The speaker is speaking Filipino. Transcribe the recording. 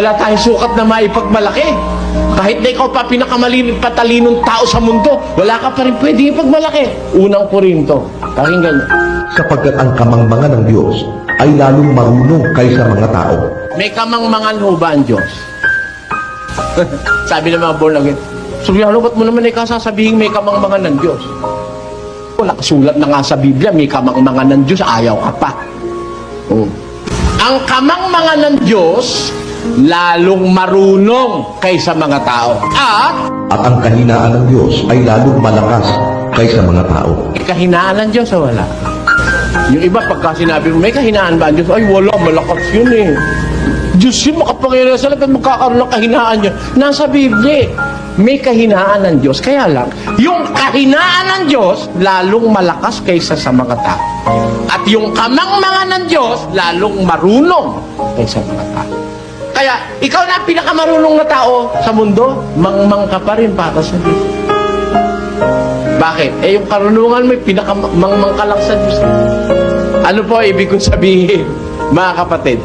Wala tayong sukat na maipagmalaki. Kahit na ikaw pa patalinong tao sa mundo, wala ka pa rin pwede ipagmalaki. Unang Korinto. Pakinggan niyo. sapagkat ang kamangmangan ng Diyos ay lalong marunong kaysa mga tao. May kamangmangan ho ba ang Diyos? Sabi ng mga born again, Suryano, ba't mo naman ikasasabihin may kamangmangan ng Diyos? Wala kasulat na nga sa Biblia, may kamangmangan ng Diyos, ayaw ka pa. Oh. Ang kamangmangan ng Diyos, lalong marunong kaysa mga tao. At, At ang kahinaan ng Diyos ay lalong malakas kaysa mga tao. kahinaan ng Diyos o wala? Yung iba, pagka sinabi mo, may kahinaan ba ang Diyos? Ay, wala, malakas yun eh. Diyos yun, makapangyarihan sa lahat, magkakaroon ng kahinaan niya. Nasa Biblia, eh. may kahinaan ng Diyos. Kaya lang, yung kahinaan ng Diyos, lalong malakas kaysa sa mga tao. At yung kamangmangan ng Diyos, lalong marunong kaysa mga tao. Kaya, ikaw na ang pinakamarunong na tao sa mundo, mangmang ka pa rin para sa Diyos. Bakit? Eh, yung karunungan mo, pinakamangmang ka lang sa Diyos. Ano po ibig kong sabihin, mga kapatid?